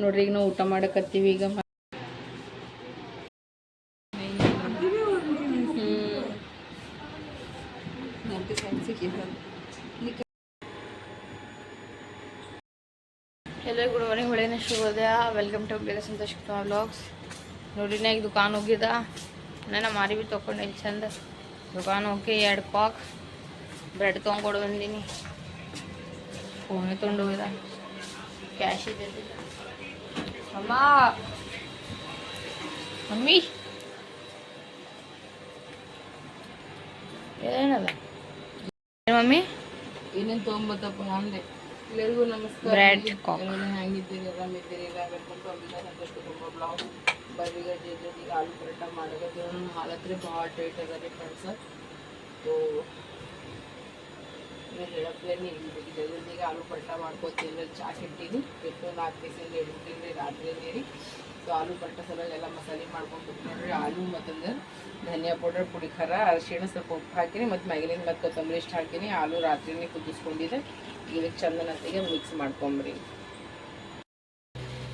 ನೋಡ್ರಿ, ಈಗ ನಾವು ಊಟ ಮಾಡಕತ್ತೀವಿ ಈಗ. ಹೆಲೋ ಗುಡ್ ಮಾರ್ನಿಂಗ್ ಒಳ್ಳೆಯ ಶುಭೋದಯ ವೆಲ್ಕಮ್ ಟು ಬೇರೆ ಸಂತೋಷ್ ಕುಮಾರ್ ಬ್ಲಾಗ್ಸ್ ನೋಡಿ ನಾ ಈಗ ದುಕಾನ್ ಹೋಗಿದ್ದ. ನಾನು ಮಾರಿ ಬಿ ತೊಕೊಂಡೆ ಚಂದ. ದುಕಾನ್ ಹೋಗಿ ಎರಡು ಪಾಕ್ ಬ್ರೆಡ್ ತೊಗೊಂಡು ಬಂದೀನಿ ಫೋನೇ ತೊಗೊಂಡು ಕ್ಯಾಶ್ ಇದೆ. ಅಮ್ಮ ಮಮ್ಮಿ ಏನದ ಏನ್ ಮಮ್ಮಿ ಏನೇನು ತೊಗೊಂಬತ್ತಪ್ಪ ಅಂದೆ ಎಲ್ಲರಿಗೂ ನಮಸ್ಕಾರ Bread cock. ಎಲ್ಲರೂ ಹೆಂಗಿದ್ದೀರಿ ಆರಾಮಿದ್ದೀರಿ ಎಲ್ಲ ವೆಲ್ಕಮ್ ಟು ಅಮಿತಾ ಸಂತೋಷ್ ಕುಟುಂಬ ಬ್ಲಾಗ್ ಬರ್ರಿಗ ಜಲ್ದಿ ಆಲೂ ಪರೋಟ ಮಾಡಕತ್ತೀವಿ ನಮ್ಮ ಹಾಲತ್ರಿ ಭಾಳ ಟೈಟ್ ಅದ ರೀ ಫ್ರೆಂಡ್ಸ್ ಸೊ ಹೇಳಪ್ಲೇನಿ ಜಲ್ದಿ ಜಲ್ದಿಗೆ ಆಲೂ ಪಲ್ಟ ಮಾಡ್ಕೊತೀನಿ ಚಾ ಇಟ್ಟಿನಿ ಬಿಟ್ಟು ನಾಲ್ಕು ಪೀಸಿಂದ ಇಡ್ತೀನಿ ರಾತ್ರಿ ನೀರಿ ಸೊ ಆಲೂ ಪಲ್ಟ ಸಲುವಾಗಿ ಎಲ್ಲ ಮಸಾಲೆ ಮಾಡ್ಕೊಂಡು ನೋಡ್ರಿ ಆಲೂ ಮತ್ತೊಂದು ಧನಿಯಾ ಪೌಡರ್ ಪುಡಿ ಖಾರ ಅರಿಶಿಣ ಸ್ವಲ್ಪ ಉಪ್ಪು ಹಾಕಿನಿ ಮತ್ತು ಮ್ಯಾಗಿನಿಂದ ಮತ್ತು ಕೊತ್ತಂಬರಿ ಇಷ್ಟು ಹಾಕಿನಿ. ಆಲೂ ರಾತ್ರಿನೇ ಕುದಿಸ್ಕೊಂಡಿದ್ದೆ ಇದಕ್ಕೆ ಚಂದನತ್ತಿಗೆ ಮಿಕ್ಸ್ ಮಾಡ್ಕೊಂಬ್ರಿ.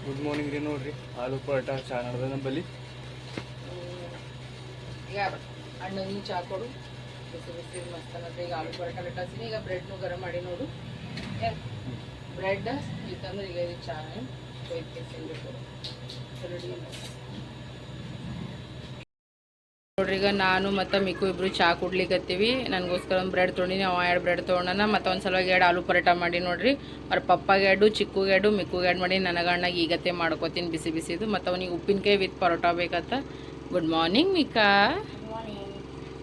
ಗುಡ್ ಮಾರ್ನಿಂಗ್ ರೀ ನೋಡ್ರಿ. ಆಲೂ ಪರೋಟ ಚಾ ನಡೆದ ನಂಬಲ್ಲಿ ಈಗ ಅಣ್ಣನಿಗೆ ಚಾ ಕೊಡು. ಬಿಸಿ ಬಿಸಿ ಈಗ ಆಲೂ ಪರೋಟ ಈಗ ಬ್ರೆಡ್ನು ಗರಂ ಮಾಡಿ ನೋಡು ಬ್ರೆಡ್ ಇತ್ತಂದ್ರೆ ಈಗ ಇದು ನೋಡ್ರಿ, ಈಗ ನಾನು ಮತ್ತು ಮಿಕ್ಕು ಇಬ್ರು ಚಾ ಕುಡ್ಲಿಕತ್ತೀವಿ. ನನಗೋಸ್ಕರ ಒಂದು ಬ್ರೆಡ್ ತೊಗೊಂಡಿನಿ, ಅವ ಎರಡು ಬ್ರೆಡ್ ತೊಗೊಂಡನ, ಮತ್ತು ಒಂದು ಸಲುವಾಗಿ ಎರಡು ಆಲೂ ಪರೋಟ ಮಾಡಿ ನೋಡ್ರಿ. ಅವ್ರ ಪಪ್ಪಾಗೆ ಎರಡು ಚಿಕ್ಕು ಎರಡು, ಮಿಕ್ಕುಗೆ ಎರಡು ಮಾಡಿ ನನಗೆ ಅಣ್ಣಗೆ ಈಗತ್ತೆ ಮಾಡ್ಕೋತೀನಿ ಬಿಸಿ ಬಿಸಿದು. ಮತ್ತು ಅವನಿಗೆ ಉಪ್ಪಿನಕಾಯಿ ವಿತ್ ಪರೋಟ ಬೇಕತ್ತ ಗುಡ್ ಮಾರ್ನಿಂಗ್ ಮಿಕಾ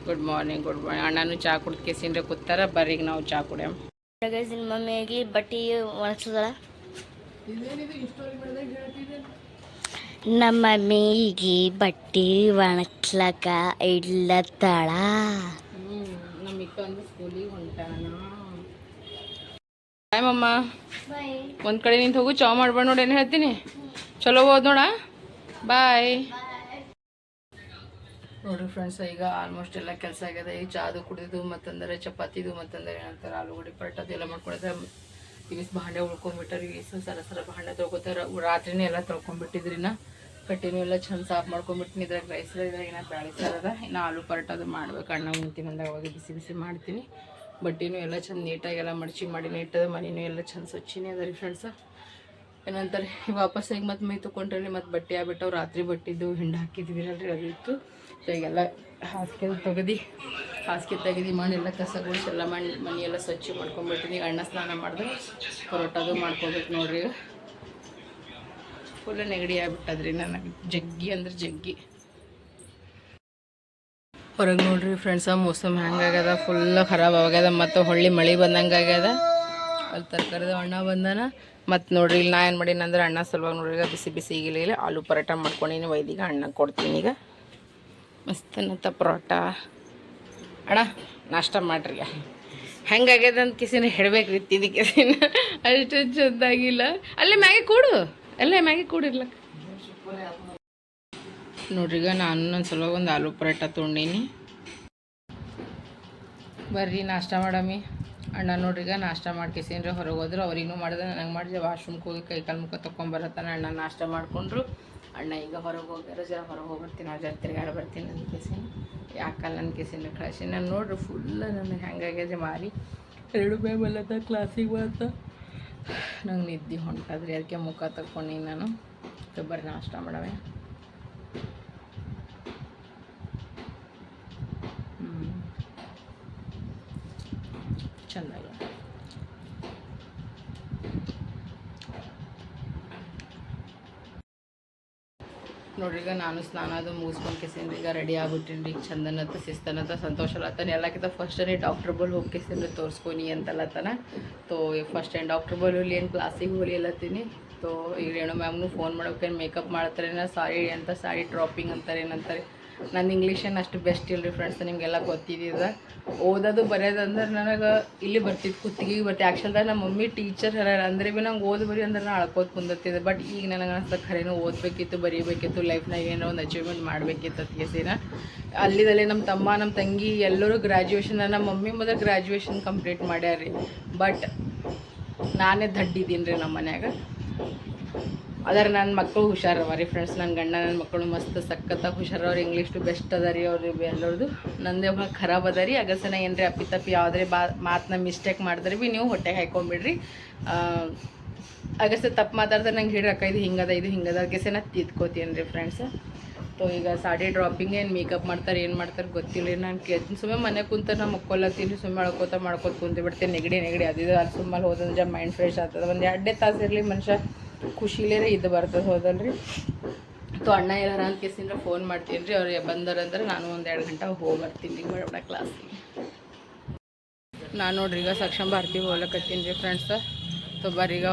ಗುಡ್ ಮಾರ್ನಿಂಗ್ ಗುಡ್ ಮಾರ್ನಿಂಗ್ ಅಣ್ಣನೂ ಚಾ ಕುಡ್ದು ಕೇಸಿಂದ್ರೆ ಕೂತಾರ ಬರ್ರಿ ಈಗ ನಾವು ಚಾ ಕುಡಿಯಮ್ ಮಮ್ಮಿಯಾಗಿ ಬಟ್ಟಿ ಹೇಳ್ತಿದ್ದೆ ನಮ್ಮ ಮಮ್ಮಿಗೆ ಬಟ್ಟೆ ಒಣಗ್ಸ್ಲಕ ಇಡ್ಲತ್ತಾಳ. ನಮ್ಮ ಸ್ಕೂಲಿಗೆ ಹೊಂಟಾನ. ಬಾಯ್ ಮಮ್ಮ. ಒಂದು ಕಡೆ ನಿಂತು ಹೋಗು ಚಾ ಮಾಡ್ಬೇಡ ನೋಡಿ ಏನು ಹೇಳ್ತೀನಿ. ಚಲೋ ಹೋದ್ ನೋಡ. ಬಾಯ್. ನೋಡ್ರಿ ಫ್ರೆಂಡ್ಸ್ ಈಗ ಆಲ್ಮೋಸ್ಟ್ ಎಲ್ಲ ಕೆಲಸ ಆಗಿದೆ. ಈ ಚಾದು ಕುಡಿದು ಮತ್ತಂದರೆ ಚಪಾತಿದು ಮತ್ತಂದರೆ ಏನಂತಾರೆ, ಆಲೂಗಡ್ಡೆ ಪರೋಟದು ಎಲ್ಲ ಮಾಡ್ಕೊಳಿದ್ರೆ ಇವಿಸ್ ಭಾಂಡೆ ಉಳ್ಕೊಂಡ್ಬಿಟ್ಟರು ಇವಿಸ್ ಸರ ಸರ ಭಾಂಡೆ ತೊಳ್ಕೊತಾರ. ರಾತ್ರಿನೇ ಎಲ್ಲ ತೊಳ್ಕೊಂಡ್ಬಿಟ್ಟಿದ್ರಿನ ಕಟ್ಟಿನೂ ಎಲ್ಲ ಚಂದ ಸಾಫ್ ಮಾಡ್ಕೊಂಡ್ಬಿಟ್ಟಿನಿ ಇದ್ರಾಗ ರೈಸ್ ಇದ್ರಾಗ ಏನೋ ಬ್ಯಾಳಿ ಅದ. ಇನ್ನು ಆಲೂ ಪರೋಟದು ಮಾಡ್ಬೇಕು. ಅಣ್ಣ ಉಣ್ತೀನಿ ಅಂದಾಗ ಅವಾಗ ಬಿಸಿ ಬಿಸಿ ಮಾಡ್ತೀನಿ. ಬಟ್ಟೆನೂ ಎಲ್ಲ ಚಂದ ನೀಟಾಗಿ ಎಲ್ಲ ಮಡಚಿ ಮಾಡಿ ನೀಟದ ಮನೆಯೂ ಎಲ್ಲ ಚಂದ ಸ್ವಚ್ಛನೇ ಅದ ರೀ ಫ್ರೆಂಡ್ಸ ಏನಂತಾರೆ ವಾಪಸ್ ಈಗ ಮತ್ತೆ ಮೈ ತೊಗೊಂಡ್ರಲ್ಲಿ ಮತ್ತೆ ಬಟ್ಟೆ ಆಗ್ಬಿಟ್ಟವು, ರಾತ್ರಿ ಬಟ್ಟಿದ್ದು ಹಿಂಡು ಹಾಕಿದ್ವಿ ಅಲ್ರಿ ಅದು ಇತ್ತು. ಸೊ ಈಗೆಲ್ಲ ಹಾಸಿಗೆ ತೆಗೆದು ಹಾಸಿಗೆ ತೆಗೆದು ಮಣ್ಣೆಲ್ಲ ಎಲ್ಲ ಕಸ ಗುಡಿಸಿ ಎಲ್ಲ ಮಣ್ಣು ಮನೆಯೆಲ್ಲ ಸ್ವಚ್ಛ ಮಾಡ್ಕೊಂಡ್ಬಿಟ್ಟಿನಿ ಅಣ್ಣ ಸ್ನಾನ ಮಾಡಿದ್ರೆ ಪರೋಟದು ಮಾಡ್ಕೊಬೇಕು ನೋಡ್ರಿ. ಫುಲ್ಲ ಫುಲ್ ನೆಗಡಿ ಆಗ್ಬಿಟ್ಟದ್ರಿ ನನಗೆ. ಜಗ್ಗಿ ಅಂದ್ರೆ ಜಗ್ಗಿ. ಹೊರಗೆ ನೋಡ್ರಿ ಫ್ರೆಂಡ್ಸ ಮೋಸಮ್ ಹೆಂಗಾಗ್ಯದ ಫುಲ್ಲ ಖರಾಬ್ ಆಗ್ಯದ. ಮತ್ತು ಹೊಳ್ಳಿ ಮಳೆ ಬಂದಂಗೆ ಆಗ್ಯದ ಅಲ್ಲಿ ತರಕಾರಿದ ಅಣ್ಣ ಬಂದಾನ. ಮತ್ತು ನೋಡ್ರಿ, ಇಲ್ಲಿ ನಾ ಏನು ಮಾಡೀನಿ ಅಂದ್ರೆ ಅಣ್ಣ ಸಲುವಾಗಿ ನೋಡ್ರಿ, ಈಗ ಬಿಸಿ ಬಿಸಿ ಈಗಿಲ್ಲ ಆಲೂ ಪರೋಟ ಮಾಡ್ಕೊಂಡಿನಿ ವೈದಿಗೆ ಅಣ್ಣ ಕೊಡ್ತೀನಿ ಈಗ. ಮಸ್ತ್ ಅನ್ನತ್ತ ಪರೋಟ. ಅಣ್ಣ, ನಾಷ್ಟ ಮಾಡ್ರಿ ಹೆಂಗೆ ಹೆಂಗಾಗ್ಯದ ಅಂತ ಕಿಸಿನ ಹೇಳಬೇಕು ರೀ ತಿದಿ ಕಿಸಿನ. ಅಷ್ಟು ಚಂದಾಗಿಲ್ಲ. ಅಲ್ಲೇ ಮ್ಯಾಗೆ ಕೂಡು, ಅಲ್ಲೇ ಮ್ಯಾಗೆ ಕೂಡಿರ್ಲ ನೋಡ್ರಿಗ ನಾನು ನನ್ನ ಸಲುವಾಗಿ ಒಂದು ಆಲೂ ಪರೋಟ ತೊಗೊಂಡೀನಿ. ಬರ್ರಿ, ನಾಷ್ಟ ಮಾಡಮಿ. ಅಣ್ಣ ನೋಡ್ರಿಗ ನಾಷ್ಟ ಮಾಡ್ಕೇಸಿನ್ರಿ ಹೊರಗೆ ಹೋದ್ರು ಅವ್ರಿಗೂ ಮಾಡಿದ್ರೆ ನನಗೆ ಮಾಡಿದೆ ವಾಶ್ರೂಮ್ಗೆ ಹೋಗಿ ಕೈ ಕಾಲು ಮುಖ ತೊಗೊಂಬರತ್ತಾನ ಅಣ್ಣ ನಾಷ್ಟ ಮಾಡಿಕೊಂಡ್ರು. ಅಣ್ಣ ಈಗ ಹೊರಗೆ ಹೋಗ್ಯಾರ, ಜರ ಹೊರಗೆ ಹೋಗ್ಬರ್ತೀನಿ, ನಾವು ತಿರ್ಗಾಡಿ ಬರ್ತೀನಿ ನನ್ನ ಕೇಸಿನ ಯಾಕಲ್ಲ ನನ್ನ ಕೇಸಿನ ಕಳಿಸಿ ನಾನು ನೋಡ್ರಿ ಫುಲ್ ನನಗೆ ಹೆಂಗಾಗ್ಯದ ಮಾರಿ. ಎರಡು ಬೇ ಬಲ್ಲದ ಕ್ಲಾಸಿಗೆ ಬಂತ. ನಂಗೆ ನಿದ್ದೆ ಹೊಂಟಾದ್ರಿ ಅದಕ್ಕೆ ಮುಖ ತಕ್ಕೊಂಡು ನಾನು. ಸೊ ಬರ್ರಿ ನಾಷ್ಟ ಮಾಡವೆ ಹ್ಞೂ ಚೆಂದಾಗಿ ನೋಡ್ರಿ, ಈಗ ನಾನು ಸ್ನಾನ ಅದು ಮುಗಿಸ್ಕೊಂಡು ಕೆಸಿಂದ ಈಗ ರೆಡಿ ಆಗ್ಬಿಟ್ಟಿನಿ ಈಗ ಚಂದನತ್ತ, ಶಿಸ್ತನತ್ತ ಸಂತೋಷ ಅಲ್ಲತ್ತಾನೆ ಎಲ್ಲಕ್ಕಿಂತ ಫಸ್ಟ್ ನೀ ಡಾಕ್ಟ್ರ್ ಬಲ್ ಹೋಗಿ ಕೆಸಿಂದ ತೋರಿಸ್ಕೊನಿ ಅಂತಲ್ಲತ್ತಾನ ತೋ ಫಸ್ಟ್ ಏನು ಡಾಕ್ಟ್ರ್ ಬಲ್ ಹೋಲಿ ಏನು ಕ್ಲಾಸಿಗೆ ಹೋಲಿ ಅಲ್ಲತ್ತೀನಿ ತೋ, ಈಗ ರೇಣು ಮ್ಯಾಮ್ನು ಫೋನ್ ಮಾಡೋಕೆ ಮೇಕಪ್ ಮಾಡ್ತಾರೆ ಸಾರಿ ಅಂತ ಸಾರಿ ಡ್ರಾಪಿಂಗ್ ಅಂತಾರೆ ಏನಂತಾರೆ ನನ್ನ ಇಂಗ್ಲೀಷ್ ಏನು ಅಷ್ಟು ಬೆಸ್ಟ್ ಇಲ್ರಿ ಫ್ರೆಂಡ್ಸ್ ನಿಮಗೆಲ್ಲ ಗೊತ್ತಿದ್ದಿದ ಓದೋದು ಬರೆಯೋದಂದ್ರೆ ನನಗೆ ಇಲ್ಲಿ ಬರ್ತಿತ್ತು ಕುತ್ತಿಗೆಗೆ ಬರ್ತಿ ಆ್ಯಕ್ಚುಲ್ದಾಗ ನಮ್ಮ ಮಮ್ಮಿ ಟೀಚರ್ ಹೇಳ ಅಂದ್ರೆ ಭೀ ನಂಗೆ ಓದು ಬರೀ ಅಂದ್ರೆ ನಾನು ಅಳ್ಕೋದು ಕುಂದಿರ್ತಿದ್ದೆ. ಬಟ್ ಈಗ ನನಗೆ ಅನ್ಸ್ತದೆ ಖರೇನು ಓದಬೇಕಿತ್ತು, ಬರೀಬೇಕಿತ್ತು ಲೈಫ್ನಾಗ ಏನೋ ಒಂದು ಅಚೀವ್ಮೆಂಟ್ ಮಾಡಬೇಕಿತ್ತು ಅತ್ಗೆಸಿನ ಅಲ್ಲಿದಲ್ಲಿ ನಮ್ಮ ತಮ್ಮ ನಮ್ಮ ತಂಗಿ, ಎಲ್ಲರೂ ಗ್ರ್ಯಾಜುಯೇಷನ್ ನಮ್ಮ ಮಮ್ಮಿ ಮೊದಲು ಗ್ರ್ಯಾಜುಯೇಷನ್ ಕಂಪ್ಲೀಟ್ ಮಾಡ್ಯಾರ ರೀ ಬಟ್ ನಾನೇ ದಡ್ಡಿದ್ದೀನಿ ರೀ ನಮ್ಮ ಮನ್ಯಾಗ. ಅದರ ನನ್ನ ಮಕ್ಕಳು ಹುಷಾರವ. ರೀ ಫ್ರೆಂಡ್ಸ್ ನನ್ನ ಗಂಡ, ನನ್ನ ಮಕ್ಕಳು ಮಸ್ತ್ ಸಖತ್ತಾಗಿ ಹುಷಾರವ್ರು. ಇಂಗ್ಲೀಷ್ ಬೆಸ್ಟ್ ಅದ ರೀ ಅವ್ರು ಎಲ್ಲರದು. ನಂದೇ ಭಾಳ ಖರಾಬ್ ಅದ ರೀ ಅಗಸನ ಏನು ರೀ ಅಪ್ಪಿ ತಪ್ಪಿ ಯಾವುದೇ ಬಾ ಮಾತನ್ನ ಮಿಸ್ಟೇಕ್ ಮಾಡಿದ್ರೆ ಭೀ ನೀವು ಹೊಟ್ಟೆಗೆ ಹಾಕೊಂಬಿಡ್ರಿ ಅಗಸ ತಪ್ಪು ಮಾತಾಡಿದ್ರೆ ನಂಗೆ ಹಿಡ್ರಿ ಅಕ್ಕ ಇದು ಹಿಂಗದ ಇದು ಹಿಂಗದ. ಅಗಸೆನ ನಾ ತಿದ್ಕೋತೀನಿ ರೀ ಫ್ರೆಂಡ್ಸ್ ಸೊ ಈಗ ಸಾಡಿ ಡ್ರಾಪಿಂಗ್ ಏನು ಮೇಕಪ್ ಮಾಡ್ತಾರೆ, ಏನು ಮಾಡ್ತಾರೆ ಗೊತ್ತಿಲ್ಲ ರೀ ನಾನು ಕೇಳ್ತೀನಿ. ಸುಮ್ಮನೆ ಮನೆ ಕುಂತ ನಾ ಮಕ್ಕೊಲ್ಲತ್ತೀನಿ ಸುಮ್ಮನೆ ಮಾಡ್ಕೋತ ಮಾಡ್ಕೋತ ಕುಂತು ಬಿಡ್ತೀನಿ ನೆಗಡಿ ನೆಗಡಿ. ಅದು ಅಲ್ಲಿ ಸುಮ್ಮನೆ ಹೋದಂದ್ರೆ ಮೈಂಡ್ ಫ್ರೆಶ್ ಆಗ್ತದೆ. ಒಂದು ಎರಡೇ ತಾಸು ಇರಲಿ ಮನುಷ್ಯ. ಖುಷಿಲೇ ಇದು ಬರ್ತದೆ, ಹೋದಲ್ರಿ? ಸೊ ಅಣ್ಣ ಏನಾರ ಅಂತ ಕೇಸಿಂದ್ರೆ ಫೋನ್ ಮಾಡ್ತೀನಿ ರೀ, ಅವ್ರು ಬಂದರಂದ್ರೆ ನಾನು ಒಂದು ಎರಡು ಗಂಟೆ ಹೋಗಿ ಬರ್ತೀನಿ ಬಡ ಕ್ಲಾಸಿಗೆ ನಾನು ನೋಡ್ರಿ, ಈಗ ಸಕ್ಷಮ ಭಾರತಿ ಹೋಗ್ಲಕತ್ತೀನಿ ರೀ ಫ್ರೆಂಡ್ಸ್ ಸೊ ಬರೀಗ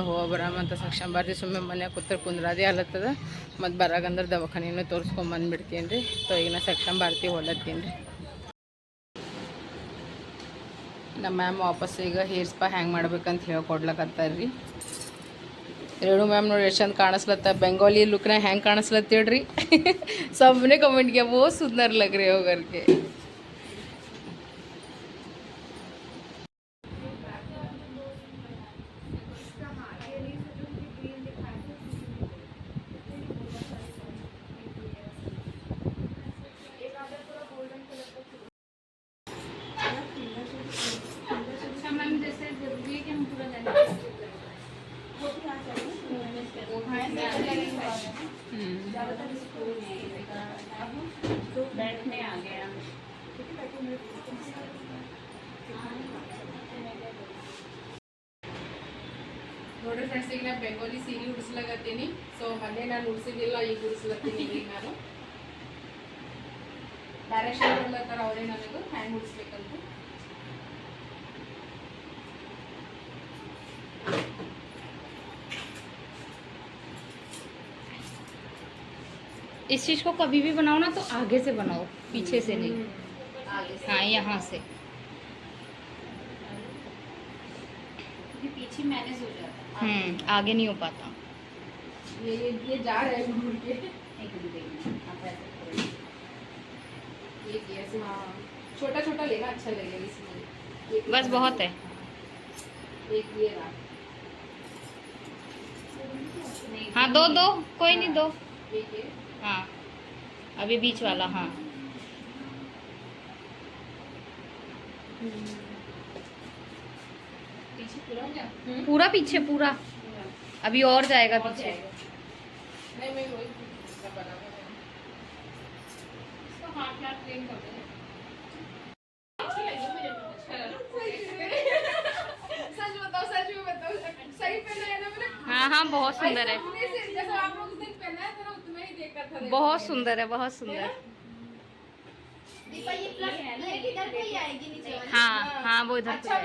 ಅಂತ ಸಕ್ಷಮ ಭಾರತಿ ಸುಮ್ಮನೆ ಮನೆ ಕೂತ್ರ ಕುಂದ್ರದೇ ಅಲ್ಲತ್ತದ ಮತ್ತು ಬರಾಗಂದ್ರೆ ದವಾಖಾನೆಯನ್ನು ತೋರಿಸ್ಕೊಂಡು ಬಂದುಬಿಡ್ತೀನಿ ರೀ. ಸೊ ಈಗ ನಾ ಸಕ್ಷಮ ಭಾರತಿ ಹೋಗ್ಲತ್ತೀನಿ ರೀ. ನಮ್ಮ ಮ್ಯಾಮ್ ವಾಪಸ್ ಈಗ ಹೇರ್ ಸ್ಪಾ ಹ್ಯಾಂಗೆ ಮಾಡ್ಬೇಕಂತ ಹೇಳ್ಕೊಡ್ಲಕತ್ತಾರ ರೀ. ರೇಣು ಮ್ಯಾಮ್ ನೋಡಿ ಎಷ್ಟು ಚಂದ ಕಾಣಿಸ್ಲತ್ತ? ಬೆಂಗಾಲಿ ಲುಕ್ನ ಹೆಂಗೆ ಕಾಣಿಸ್ಲತ್ತೇಳ್ರಿ ಸಬ್ನೇ ಕಮೆಂಟ್ಗೆ ಬೋ ಸುಂದರ್ ಲಗ್ರಿ ಹೋಗರ್ಗೆ. ಬೆಂಗಾಲಿ ಸೀರೆ ಉಡಿಸ್ಲಾಗತ್ತೀನಿ ಸೊ ಮೊನ್ನೆ ನಾನು ಉಡಿಸಿದಿಲ್ಲ ಈಗ ಉಡಿಸ್ಲತ್ತೀನಿ ಈಗ ನಾನು ಡೈರೆಕ್ಷನ್ ಕೊಡ್ಲತ್ತಾರ ಅವರೇ ನನಗೆ ಹ್ಯಾಂಗ್ ಉಡಿಸ್ಬೇಕಂತ इस चीज को कभी भी बनाओ ना तो आगे से बनाओ पीछे से नहीं हाँ यहाँ से पीछे मैनेज हो जाता हम्म आगे नहीं हो पाता। ये ये ये जा रहा है घूर के। एक। ये ऐसे हाँ। छोटा छोटा लेगा अच्छा लगेगा इसमें। बस बहुत है। एक ये रहा। हाँ दो दो कोई नहीं दो। हाँ अभी बीच वाला हाँ। पीछे पूरा पीछे पूरा। अभी और जाएगा पीछे। हाँ। हाँ बहुत सुंदर है। बहुत सुंदर है बहुत सुंदर। हाँ हाँ वो इधर अच्छा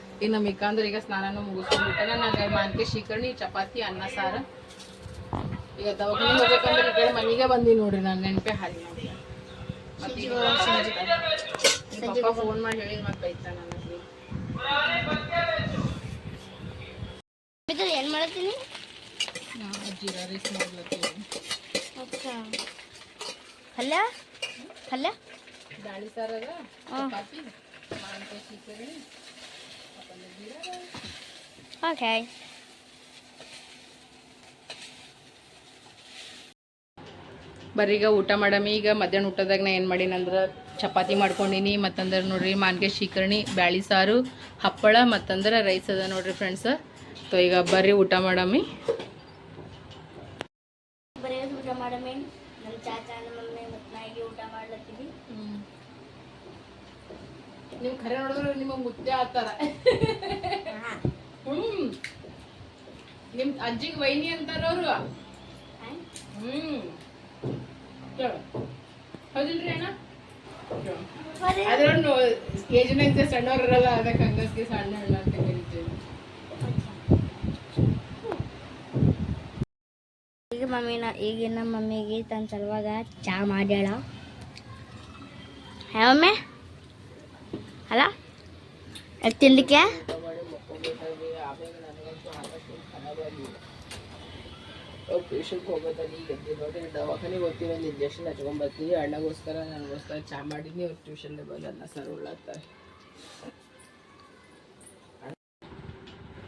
ಈಗ ಮಿಕ್ಕಂದ್ರೆ ಈಗ ಸ್ನಾನನೂ ಮುಗಿಸ್ಕೊಂಡ್ಬಿಟ್ಟನ ನಂಗೆ ಮಾನ್ಕೆ ಶಿಕರ್ಣಿ ಚಪಾತಿ ಅನ್ನ ಸಾರು. ಈಗ ದವಾಖಾನೆ ಹೋಗ್ಬೇಕಂದ್ರೆ ಈ ಕಡೆ ಮನೆಗೆ ಬಂದಿ ನೋಡ್ರಿ ನಾನು ನೆನಪೇ ಹಾಲಿ ನೋಡಿ ನಿಮ್ಮ ಪಪ್ಪ ಫೋನ್ ಮಾಡಿ ಹೇಳಿದ್ ಮತ್ತೆ ಬೈತಾ ನನಗೆ ಏನು ಮಾಡ್ತೀನಿ ಜೀರಾ ರೈಸ್ ಮಾಡ್ಲತ್ತೀನಿ. ಅಲ್ಲ? ಅಲ್ಲ? ದಾಳಿ ಸಾರ ಅದ ಚಪಾತಿ ಮಾನ್ಕೆ ಶಿಕರ್ಣಿ ಓಕೆ ಬರೀಗ ಊಟ ಮಾಡಮಿ. ಈಗ ಮಧ್ಯಾಹ್ನ ಊಟದಾಗ ನಾ ಏನು ಮಾಡೀನಂದ್ರೆ ಚಪಾತಿ ಮಾಡ್ಕೊಂಡಿನಿ, ಮತ್ತಂದ್ರೆ ನೋಡ್ರಿ ಮಾನ್ಗೆ ಶೀಕರ್ಣಿ ಬ್ಯಾಳಿ ಸಾರು, ಹಪ್ಪಳ, ಮತ್ತಂದ್ರೆ ರೈಸ್ ಅದ ನೋಡ್ರಿ ಫ್ರೆಂಡ್ಸ್ ಸೊ ಈಗ ಬರ್ರಿ ಊಟ ಮಾಡಮಿ ಬರೀ ಊಟ ಮಾಡಮೇ ನಮ್ಮ ಚಾಚಾ ನಮ್ಮ ಮಮ್ಮಿ ಮತ್ತು ನಾಯಿಗೆ ಊಟ ಮಾಡ್ಲತ್ತೀವಿ ನೀವು ಕರೆ ನೋಡಿದ್ರೆ ನಿಮಗೆ ಮುದ್ದೆ ಆತಾರ. ಹ್ಮ್. ನಿಮ್ ಅಜ್ಜಿಗೆ ವೈನಿ ಅಂತಾರ ಅವರು. ಹ್ಮ್. ಹೌದಿಲ್ರಿ ಅಣ್ಣ? ಅದ್ರ ಏಜ್ನಾಗ ಸಣ್ಣವ್ರು ಇರಲ್ಲ, ಅದಕ್ಕೆ ಹಂಗಸ್ಗೆ ಸಣ್ಣ ಅಣ್ಣ ಅಂತ ಕರಿತೀವಿ ಈಗ ಮಮ್ಮಿನ ಈಗಿನ ಮಮ್ಮಿಗೆ ತನ್ನ ಸಲುವಾಗ ಚಾ ಮಾಡ್ಯಾಳ. Hey mummy? ಅಲ್ಲ? ಅದು ತಿನ್ಲಿಕ್ಕೆ? ಟ್ಯೂಷನ್ಗೆ ಹೋಗೋದಲ್ಲಿ ಈಗ ಎದ್ದೆ ನೋಡಿ ದವಾಖಾನೆಗೆ ಹೋಗ್ತೀವಿ ಒಂದು ಇಂಜೆಕ್ಷನ್ ಹಚ್ಕೊಂಬರ್ತೀವಿ ಅಣ್ಣಗೋಸ್ಕರ ನನಗೋಸ್ಕರ ಚಾ ಮಾಡೀನಿ ಅವ್ರು ಟ್ಯೂಷನ್ಗೆ ಬಂದಲ್ಲ ಸರ್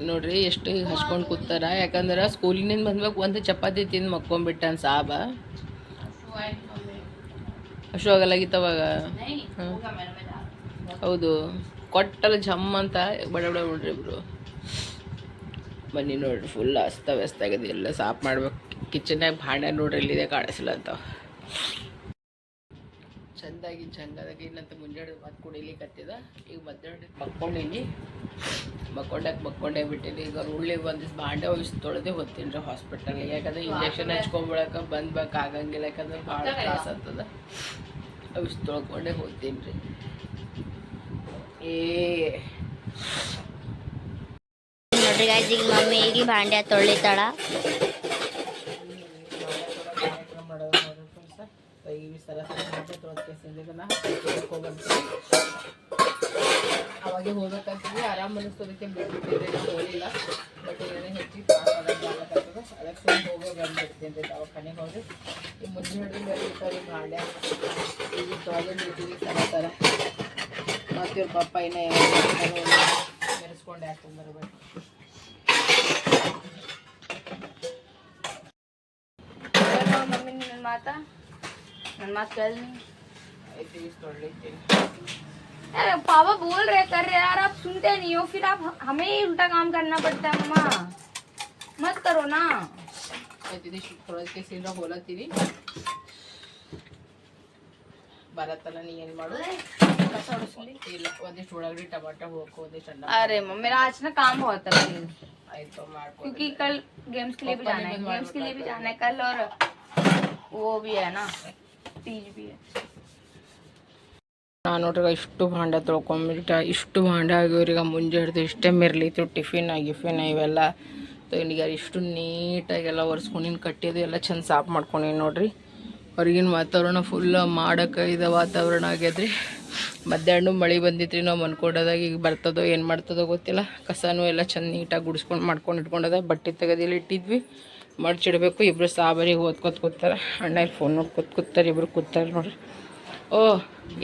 ನೋಡ್ರಿ ಎಷ್ಟು ಹಚ್ಕೊಂಡು ಕೂತಾರ? ಯಾಕಂದ್ರೆ ಸ್ಕೂಲಿನಿಂದ ಬಂದ್ಬೇಕು? ಒಂದು ಚಪಾತಿ ತಿಂದು ಮಕ್ಕೊಂಬಿಟ್ಟಾನ ಸಾಬ. ಹಶು ಆಗಲಾಗಿತ್ತವಾಗ ಹೌದು. ಕೊಟ್ಟಲ್ಲ ಜಮ್ ಅಂತ ಬಡ ಬಡ ನೋಡ್ರಿ ಇಬ್ರು. ಬನ್ನಿ ನೋಡ್ರಿ ಫುಲ್ ಅಸ್ತವ್ಯಸ್ತ ಆಗಿದೆ. ಎಲ್ಲ ಸಾಫ್ ಮಾಡ್ಬೇಕು. ಕಿಚನ್ಯಾಗ ಭಾಂಡೆ ನೋಡ್ರಿ ಇಲ್ಲಿದೆ ಕಾಣಿಸಿಲ್ಲ ಅಂತ. ಚಂದಾಗಿ ಚಂದಾಗಿ ಇಲ್ಲಂತ ಮುಂಜಾನೆ ಮತ್ತೆ ಕುಡಿಲಿಕ್ಕತ್ತಿದ ಈಗ ಮಧ್ಯಾಹ್ನ ಮಕ್ಕೊಂಡೀನಿ. ಮಕ್ಕೊಂಡಾಗ ಮಕ್ಕೊಂಡೇ ಬಿಟ್ಟಿನಿ. ಈಗ ಉಳ್ಳಿ ಒಂದಿವ್ಸ ಭಾಂಡೆ ಒಯ್ಸಿ ತೊಳೆದೇ ಹೋಗ್ತೀನಿ ರೀ ಹಾಸ್ಪಿಟಲ್ಗೆ ಯಾಕಂದ್ರೆ ಇಂಜೆಕ್ಷನ್ ಹಚ್ಕೊಂಬಿಡಕ್ಕೆ ಬಂದ್ಬೇಕು ಆಗಂಗಿಲ್ಲ. ಯಾಕಂದ್ರೆ ಭಾಳ ತ್ರಾಸ ಆಗ್ತದ. ಅವಿಸ್ ತೊಳ್ಕೊಂಡೇ ಹೋಗ್ತೀನಿ ರೀ. ಏ ನೋಡ್ರಿ guys, ಈಗ ಮಮ್ಮಿ ಈಗ ಭಾಂಡ್ಯ ತೊಳಿತಾಳ ಕಾರ್ಯಕ್ರಮ ಮಾಡೋದು ನೋಡ್ರಿ ಫ್ರೆಂಡ್ಸ ಈ ಸಲ ಸಲ ತೊಳಕೆಸಿಂದ ಅವಾಗೆ ಹೋಗ್ಬೇಕಂತೀವಿ ಆರಾಮ್ ಅನಿಸ್ತದಕ್ಕೆ ಬಿಟ್ಬಿಟ್ಟಿದ್ರೆ ನಾವು ಹೋಗಿಲ್ಲ ಬಟ್ ಏನೇ ಹೆಚ್ಚಿ ತ್ರಾಸ ಆಗತ್ತದ ಅದಕ್ಕೆ ಸುಮ್ಮನೆ ಹೋಗೋ ಬಂದ್ಬಿಡ್ತೀನಿ ರೀ ದವಾಖಾನೆಗೆ ಹೋಗಿ ಈ ಮುಂಜಾನೆ ಹಿಡಿದು ಬರೀತಾರೆ ಮಾಡ್ಯ ಈಗ ತೊಳೆದು ಬಿಡ್ತೀವಿ ಸಲ ಸಲ ಮತ್ತು ಇವ್ರ ಪಪ್ಪ ಇನ್ನೂ ಮೆರೆಸ್ಕೊಂಡು ಯಾಕೆ ಬರಬೇಕು मम्मी ने माता मात कर ಆಯ್ತು ಈಗ ತೊಳಿತೀನಿ अरे पापा बोल रहे कर रहे यार आप सुनते नहीं हो फिर आप हमें ही उल्टा काम करना पड़ता है मम्मा मत करो ना ಆಯ್ತು ಇದಿಷ್ಟು ತೊಳೆದಕ್ಕೆ ಸೀರಾ ಹೋಲತ್ತೀನಿ ಬರತ್ತಲ್ಲ ನೀ ಏನು ಮಾಡು ಇಲ್ಲ ಒಂದಿಷ್ಟು ಉಳ್ಳಾಗಡ್ಡಿ ಟಮಾಟ ಹೋಗಕ್ಕೆ ಒಂದಿಷ್ಟು ಅನ್ನ अरे मम्मी मेरा आज ना काम बहुत है please। ಆಯ್ತು ಮಾಡ್ಕೊ क्योंकि कल गेम्स के लिए भी जाना है गेम्स के लिए भी जाना है कल और वो भी है ना तीज भी है ನಾನು ನೋಡ್ರಿ ಇಷ್ಟು ಭಾಂಡ ತೊಳ್ಕೊಂಬಿಟ್ಟ ಇಷ್ಟು ಭಾಂಡ ಆಗ್ಯವ್ರೀಗ ಮುಂಜೆ ಹಿಡ್ದು ಇಷ್ಟೇ ಮಿರ್ಲಿತ್ತು ಟಿಫಿನ್ ಗಿಫಿನ್ ಇವೆಲ್ಲ ಈಗ ಇಷ್ಟು ನೀಟಾಗೆಲ್ಲ ಒರೆಸ್ಕೊಂಡಿನಿ ಕಟ್ಟಿದ್ದು ಎಲ್ಲ ಚಂದ ಸಾಫ್ ಮಾಡ್ಕೊಂಡಿನಿ ನೋಡ್ರಿ ಹೊರಗಿನ ವಾತಾವರಣ ಫುಲ್ ಮಾಡಕ್ಕೆ ಇದ ವಾತಾವರಣ ಆಗ್ಯದ್ರಿ. ಮಧ್ಯಾಹ್ನ ಮಳೆ ಬಂದಿತ್ತು ರೀ ನಾವು ಮನ್ಕೊಂಡದಾಗ ಈಗ ಬರ್ತದೋ ಏನು ಮಾಡ್ತದೋ ಗೊತ್ತಿಲ್ಲ. ಕಸನೂ ಎಲ್ಲ ಚೆಂದ ನೀಟಾಗಿ ಗುಡಿಸ್ಕೊಂಡು ಮಾಡ್ಕೊಂಡು ಇಟ್ಕೊಂಡದ, ಬಟ್ಟೆ ತೆಗೆದಿಲ್ಲಿ ಇಟ್ಟಿದ್ವಿ. ಮಡ್ಚಿಡಬೇಕು ಇಬ್ಬರು ಸಾಬರಿಗೆ ಓದ್ಕೊತ ಕೂತಾರೆ. ಅಣ್ಣ ಇಲ್ಲಿ ಫೋನ್ ನೋಡ್ಕೊತ ಕೂತಾರೆ ಇಬ್ಬರು ಕೂತಾರೆ ನೋಡ್ರಿ. ಓ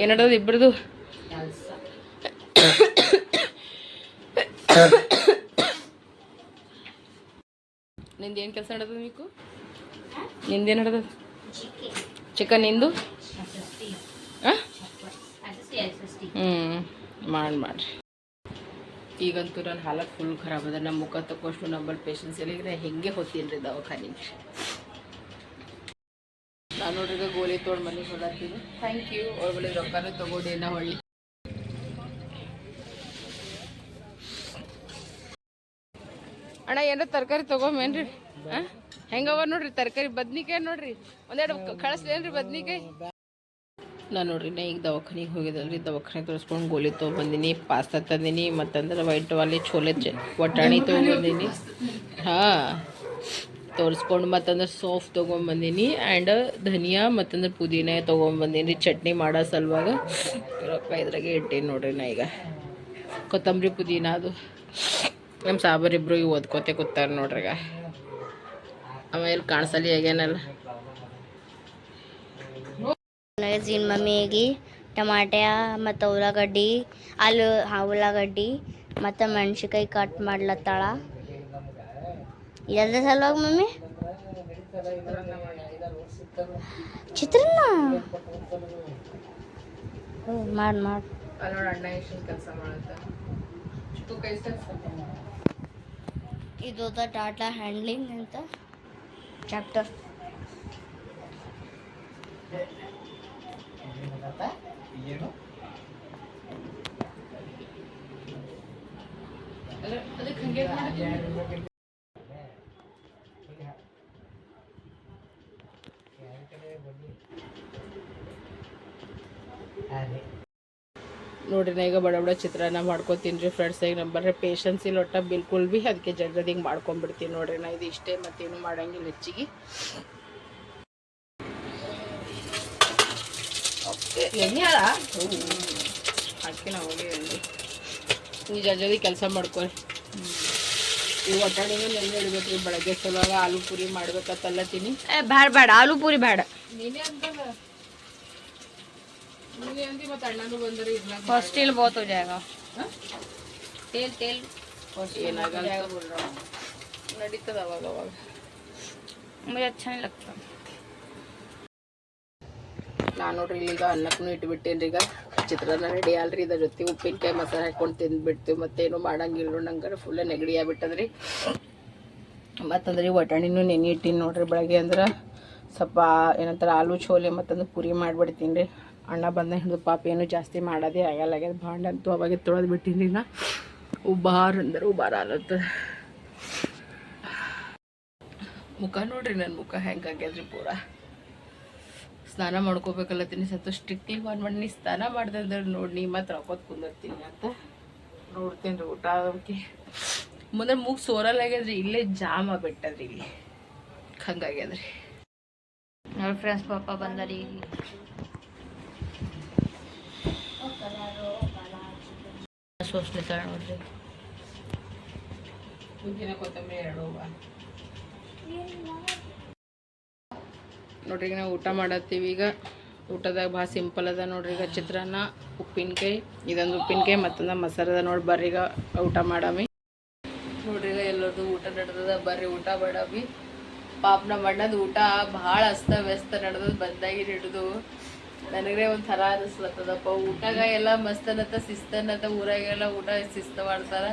ಏನಡದು ಇಬ್ಬರದು ನಿಂದೇನು ಏನು ಕೆಲಸ ನಡೆದ ನೀಕು ನಿಂದೇನು ನಡೆದ ಚಿಕನ್ ಇಂದು? ಹ್ಞೂ ಮಾಡಿ ಮಾಡಿರಿ ಈಗಂತೂ ನನ್ನ ಹಾಲಕ್ಕೆ ಫುಲ್ ಖರಾಬ್ ಅದ. ನಮ್ಮ ಮುಖ ತಕ್ಕೋಷ್ಟು ನಂಬಲ್ಲಿ ಪೇಷನ್ಸ್ ಇಲ್ಲ ಹೆಂಗೆ ಹೊತ್ತೀನಿ ರೀ ದವಾಖಾನಿಗೆ ನಾನು ನೋಡ್ರಿ ಗೋಲಿ ತೊಗೊಂಡು ಮನೆಗೆ ಹೊಡಾತೀನಿ ಥ್ಯಾಂಕ್ ಯು ಅವ್ರ ಬಳಿ ರೊಕ್ಕನೂ ತಗೊಂಡು ಏನೋ ಹೊಳ್ಳಿ. ಅಣ್ಣ ಏನಾರ ತರಕಾರಿ ತೊಗೊಂಬೇನ್ರಿ ಹಾಂ? ಹೆಂಗವ ನೋಡ್ರಿ ತರಕಾರಿ ಬದ್ನಿಕಾಯಿ ನೋಡ್ರಿ ಒಂದೆರಡು ಕಳಿಸ್ಲೇನ್ರಿ ಬದ್ನಿಕಾಯಿ? ನಾನು ನೋಡ್ರಿ ನಾ ಈಗ ದವಾಖಾನಿಗೆ ಹೋಗಿದ್ದಲ್ರಿ ದವಾಖಾನೆ ತೋರಿಸ್ಕೊಂಡು ಗೋಲಿ ತೊಗೊಂಬಂದಿನಿ ಪಾಸ್ತಾ ತಂದೀನಿ ಮತ್ತಂದ್ರೆ ವೈಟ್ ವಾಲಿ ಛೋಲೆ ಚ ಒಟ್ಟಾಣಿ ತೊಗೊಂಬಂದೀನಿ. ಹಾಂ ತೋರಿಸ್ಕೊಂಡು ಮತ್ತಂದ್ರೆ ಸೋಫ್ ತೊಗೊಂಬಂದೀನಿ ಆ್ಯಂಡ್ ಧನಿಯಾ ಮತ್ತಂದ್ರೆ ಪುದೀನ ತೊಗೊಂಬಂದೀನಿ ಚಟ್ನಿ ಮಾಡೋ ಸಲುವಾಗ. ರೊಕ್ಕ ಇದ್ರಾಗೆ ಇಟ್ಟೀನಿ ನೋಡ್ರಿ ನಾ ಈಗ. ಕೊತ್ತಂಬರಿ ಪುದೀನ ಅದು. ನಮ್ಮ ಸಾಬರಿಬ್ರು ಈಗ ಓದ್ಕೋತೆ ಕೂತಾರೆ ನೋಡ್ರಿ ಈಗ ಆಮೇಲೆ ಕಾಣಿಸಲಿ ಹೇಗೇನಲ್ಲ ಜೀನ್ ಮಮ್ಮಿಗೆ ಟಮಾಟ್ಯ ಮತ್ತು ಉಳ್ಳಾಗಡ್ಡಿ ಆಲೂ ಹಾ ಉಳ್ಳಾಗಡ್ಡಿ ಮತ್ತು ಮೆಣಸಿನ್ಕಾಯಿ ಕಟ್ ಮಾಡ್ಲತ್ತಾಳ. ಎಲ್ಲ ಸಲುವಾಗಿ ಮಮ್ಮಿ? ಚಿತ್ರಾನ್ನ? ಮಾಡಿ ಮಾಡಿ. ಅಲ್ಲಿ ಇದು ಟಾಟಾ ಹ್ಯಾಂಡ್ಲಿಂಗ್ ಅಂತ. ಚಾಪ್ಟರ್ ಅದಕ್ಕೆ ಹಂಗೆ ನೋಡ್ರಿ ನಾ ಈಗ ಬಡ ಬಡ ಚಿತ್ರಾನ್ನ ಮಾಡ್ಕೊತೀನಿ ರೀ ಫ್ರೆಂಡ್ಸ್ ಈಗ ನಂಬರ್ರೆ ಪೇಷನ್ಸ್ ಇಲ್ಲ ಒಟ್ಟ ಬಿಲ್ಕುಲ್ ಭೀ ಅದಕ್ಕೆ ಜಲ್ದಿ ಹಿಂಗೆ ಮಾಡ್ಕೊಂಡ್ಬಿಡ್ತೀನಿ ನೋಡ್ರಿ ನಾ ಇದು ಇಷ್ಟೇ ಮತ್ತೇನು ಮಾಡಂಗಿಲ್ಲ ಹೆಚ್ಚಿಗೆ. ಹಾಕಿ ನಾವು ನೀವು ಜಲ್ದಿ ಕೆಲಸ ಮಾಡ್ಕೊರಿ. ಈ ಒಟ್ಟಾಡಿನ ನೆನೆ ಇಡ್ಬೇಕು ರೀ ಬೆಳಗ್ಗೆ ಸಲುವಾಗ ಆಲೂ ಪೂರಿ ಮಾಡ್ಬೇಕಂತಲ್ಲ ತಿನ್ನಿ ಬೇಡ ಬೇಡ ಆಲೂ ಪೂರಿ ಬೇಡ ನೀನೇ ಅಂತಲ್ಲ ನೀನೇ ಅಂದಿ ಮತ್ತೆ ಅಣ್ಣನೂ ಬಂದರೆ ಇರ್ಲಾಕ हॉस्टल बहुत हो जाएगा तेल तेल ಏನಾಗಲ್ಲ ನಡೀತದ ಅವಾಗ ಅವಾಗ मुझे अच्छा नहीं लगता ನಾನು ನೋಡ್ರಿ ಈಗ ಅನ್ನಕ್ಕೂ ಇಟ್ಬಿಟ್ಟೇನ್ರಿ ಈಗ ಚಿತ್ರಾನ್ನ ರೆಡಿ ಅಲ್ರಿ ಇದ್ರ ಜೊತೆ ಉಪ್ಪಿನಕಾಯಿ ಮಸಾಲೆ ಹಾಕೊಂಡು ತಿಂದ್ಬಿಡ್ತೀವಿ ಮತ್ತೇನು ಮಾಡಂಗಿಲ್ಲ ನಂಗೆ ಫುಲ್ ನೆಗಡಿ ಆಗ್ಬಿಟ್ಟದ್ರಿ ಮತ್ತಂದ್ರೆ ಒಟಾಣಿನೂ ನೆನೆ ಇಟ್ಟಿನಿ ನೋಡ್ರಿ ಬೆಳಗ್ಗೆ ಅಂದ್ರೆ ಸ್ವಲ್ಪ ಏನಂತಾರೆ ಆಲೂ ಛೋಲೆ ಮತ್ತಂದ್ರೆ ಪುರಿ ಮಾಡಿಬಿಡ್ತೀನಿ ರೀ ಅಣ್ಣ ಬಂದ ಹಿಡಿದು ಪಾಪ ಏನು ಜಾಸ್ತಿ ಮಾಡೋದೇ ಆಗಲ್ಲಾಗ್ಯದ ಭಾಂಡ ಅಂತೂ ಅವಾಗೆ ತೊಳೆದು ಬಿಟ್ಟಿನಿ ನಾ ಉಬಾರ್ ಅಂದ್ರೆ ಉಬಾರ ಆಲತ್ತದ ಮುಖ ನೋಡ್ರಿ ನನ್ನ ಮುಖ ಹೆಂಗಾಗ್ಯದ್ರಿ ಪೂರ. ಸ್ನಾನ ಮಾಡ್ಕೋಬೇಕಲ್ಲತ್ತೀನಿ ಸತ್ತು ಸ್ಟ್ರಿಕ್ಟ್ಲಿ ಫೋನ್ ಮಾಡಿ, ನೀ ಸ್ನಾನ ಮಾಡ್ದೆ ನೋಡಿ, ನೀ ಮಾತ್ರ ರೊಕ್ಕೋದು ಕುಂದಿರ್ತೀನಿ ಅಂತ ನೋಡ್ತೀನಿ ರೀ ಊಟ ಅದಕ್ಕೆ ಮುಂದೆ ಮೂಗ್ ಸೋರಲ್ಲಾಗ್ಯದ್ರಿ ಇಲ್ಲೇ ಜಾಮ ಬಿಟ್ಟದ್ರಿ ಇಲ್ಲಿ. ಹಂಗಾಗ್ಯದ್ರಿ ನೋಡಿ ಫ್ರೆಂಡ್ಸ್ ಪಾಪ ಬಂದರಿ. ಸೋಸ್ಲಿತ್ತಾಳೆ ನೋಡ್ರಿ. ಪುದೀನ ಕೊತ್ತಂಬರಿ ಎರಡು ನೋಡ್ರಿ ಈಗ ನಾವು ಊಟ ಮಾಡತ್ತೀವಿ. ಈಗ ಊಟದಾಗ ಭಾಳ ಸಿಂಪಲ್ ಅದ ನೋಡ್ರಿ. ಈಗ ಚಿತ್ರಾನ್ನ ಉಪ್ಪಿನಕಾಯಿ ಇದೊಂದು ಉಪ್ಪಿನಕಾಯಿ ಮತ್ತೊಂದು ಮಸಾಲದ ನೋಡಿ ಬರ್ರಿ. ಈಗ ಊಟ ಮಾಡಮಿ. ನೋಡ್ರಿ ಈಗ ಎಲ್ಲರದು ಊಟ ನಡೆದದ. ಬರ್ರಿ ಊಟ ಮಾಡಮಿ. ಪಾಪ ನಮ್ಮ ಅಣ್ಣದ ಊಟ ಭಾಳ ಅಸ್ತ ವ್ಯಸ್ತ ನಡೆದದ. ಬಂದಾಗಿ ಹಿಡಿದು ನನಗೆ ಒಂಥರ ಅನಿಸ್ಲತ್ತದಪ್ಪ ಊಟಾಗ ಎಲ್ಲ ಮಸ್ತನತ್ತ ಶಿಸ್ತನತ್ತ ಊರಾಗೆಲ್ಲ ಊಟ ಶಿಸ್ತ ಮಾಡ್ತಾರ.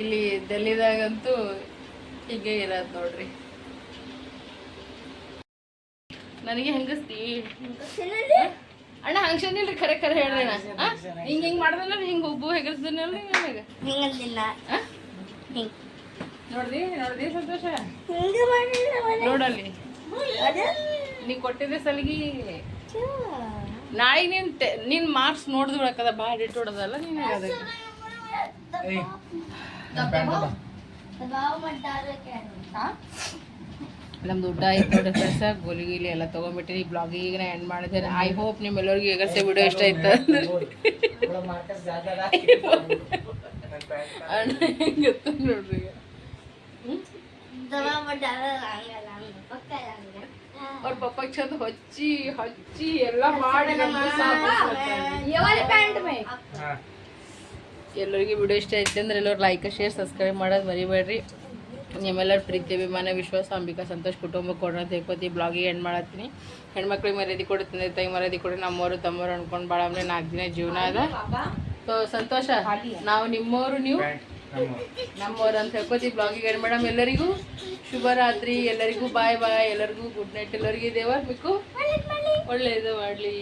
ಇಲ್ಲಿ ಡೆಲ್ಲಿದಾಗಂತೂ ಹೀಗೆ ಇರೋದು ನೋಡ್ರಿ. ನನಗೆ ಹೆಂಗಸ್ತಿ? ಅಣ್ಣ ಹಂಗನಿಲ್ರಿ ಖರೆ ಖರೆ ಹೇಳ್ರಿ ಅಣ್ಣ. ಹಿಂಗ ಹಿಂಗ್ ಮಾಡ್ದಲ್ಲ ಹಿಂಗ್ ಒಬ್ಬು ಹೆಗರ್ಸ್ದನಲ್ರಿ ನನಗೆ? ಹಿಂಗಂದಿಲ್ಲ. ನೋಡ್ರಿ ನೋಡ್ರಿ ಸಂತೋಷ? ನೋಡಲ್ಲಿ. ನೀ ಕೊಟ್ಟಿದ್ದೆ ಸಲಿಗಿ ನಾಯಿ ನಿನ್ ನಿನ್ ಮಾರ್ಕ್ಸ್ ನೋಡಿದ್ ಬಿಡಕದ ಬಾ ಡಿಟ್ ಹೊಡೋದಲ್ಲ ನೀನ್ ನಮ್ದು ಊಟ ಆಯ್ತು ನೋಡಿ ಫ್ರೆಂಡ್ಸ ಗೋಲಿ ಗೀಲಿ ಎಲ್ಲ ತಗೊಂಡ್ಬಿಟ್ಟಿನಿ. ಬ್ಲಾಗ್ ಈಗ ಎಂಡ್ ಮಾಡಿದ್ದೇನೆ. ಐ ಹೋಪ್ ನಿಮ್ಮೆಲ್ಲರಿಗೂ ಸೇ ವಿಡಿಯೋ ಇಷ್ಟ ಆಯ್ತ. ಅಣ್ಣ ಹೆಂಗೆ ನೋಡ್ರಿ ಹ್ಞೂ ಅವ್ರ ಪಪ್ಪ ಚಂದ ಹಚ್ಚಿ ಹಚ್ಚಿ ಎಲ್ಲ ಮಾಡಿ ಎಲ್ಲರಿಗೂ ವಿಡಿಯೋ ಇಷ್ಟ ಐತೆ ಅಂದ್ರೆ ಎಲ್ಲರೂ ಲೈಕ್ ಶೇರ್ ಸಬ್ಸ್ಕ್ರೈಬ್ ಮಾಡೋದು ಮರಿಬೇಡ್ರಿ. ನಿಮ್ಮೆಲ್ಲರ ಪ್ರೀತಿ ಅಭಿಮಾನ ವಿಶ್ವಾಸ ಅಂಬಿಕಾ ಸಂತೋಷ್ ಕುಟುಂಬ ಕೊಡೋಣ. ತಿಳ್ಕೊತಿ ಬ್ಲಾಗಿಗೆ ಎಂಡ್ ಮಾಡತ್ತೀನಿ. ಹೆಣ್ಮಕ್ಳಿಗೆ ಮರ್ಯಾದೆ ಕೊಡು ತಂದೆ ತಾಯಿ ಮರ್ಯಾದೆ ಕೊಡು ನಮ್ಮವರು ತಮ್ಮವರು ಅನ್ಕೊಂಡು ಭಾಳ ಅಂದ್ರೆ ನಾಲ್ಕು ದಿನ ಜೀವನ ಅದ. ಸೊ ಸಂತೋಷ? ನಾವು ನಿಮ್ಮವರು ನೀವು? ನಮ್ಮವ್ರು ಅಂತ ಹೇಳ್ಕೊತೀವಿ ಬ್ಲಾಗಿಗೆ ಏನು ಮೇಡಮ್? ಎಲ್ಲರಿಗೂ ಶುಭರಾತ್ರಿ ಎಲ್ಲರಿಗೂ ಬಾಯ್ ಬಾಯ್ ಎಲ್ಲರಿಗೂ ಗುಡ್ ನೈಟ್ ಎಲ್ಲರಿಗೂ ದೇವರ್ ಬೇಕು ಒಳ್ಳೆಯದು ಮಾಡಲಿ.